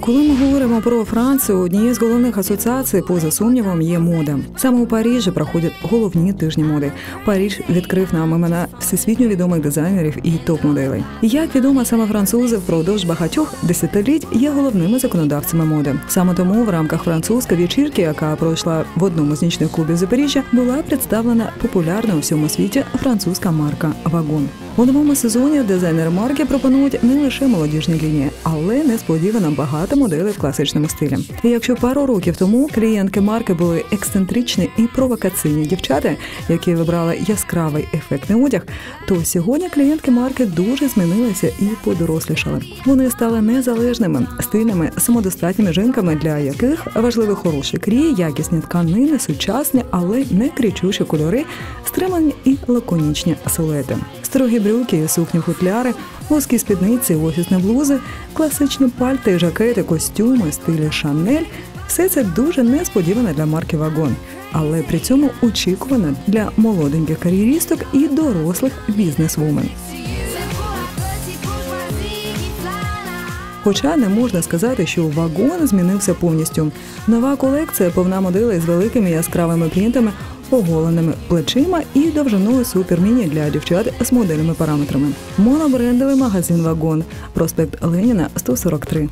Коли ми говоримо про Францію, однією з головних асоціацій, поза сумнівом, є мода. Саме у Парижі проходять головні тижні моди. Париж відкрив нам імена всесвітньо відомих дизайнерів і топ-моделей. Як відомо, саме французи впродовж багатьох десятиліть є головними законодавцями моди. Саме тому в рамках французької вечірки, яка пройшла в одному з нічних клубів Запоріжжя, була представлена популярна у всьому світі французька марка Вагон. У новому сезоні дизайнери марки пропонують не лише молодіжні лінії, але несподівано багато моделей в класичному стилі. І якщо пару років тому клієнтки марки були ексцентричні і провокаційні дівчата, які вибрали яскравий ефектний одяг, то сьогодні клієнтки марки дуже змінилися і подорослішали. Вони стали незалежними, стильними, самодостатніми жінками, для яких важливі хороші крії, якісні тканини, сучасні, але не кричущі кольори, стримані і лаконічні силуети. Строгі брюки, сукні футляри, вузькі спідниці, офісні блузи, класичні пальти, жакети, костюми, стилі Шанель все це дуже несподіване для марки Вагон, але при цьому очікуване для молоденьких кар'єристок і дорослих бізнес-вумен. Хоча не можна сказати, що вагон змінився повністю. Нова колекція повна моделей з великими яскравими принтами, оголеними плечима і довжиною суперміні для дівчат з модельними параметрами. Монобрендовий магазин Вагон, проспект Леніна, 143.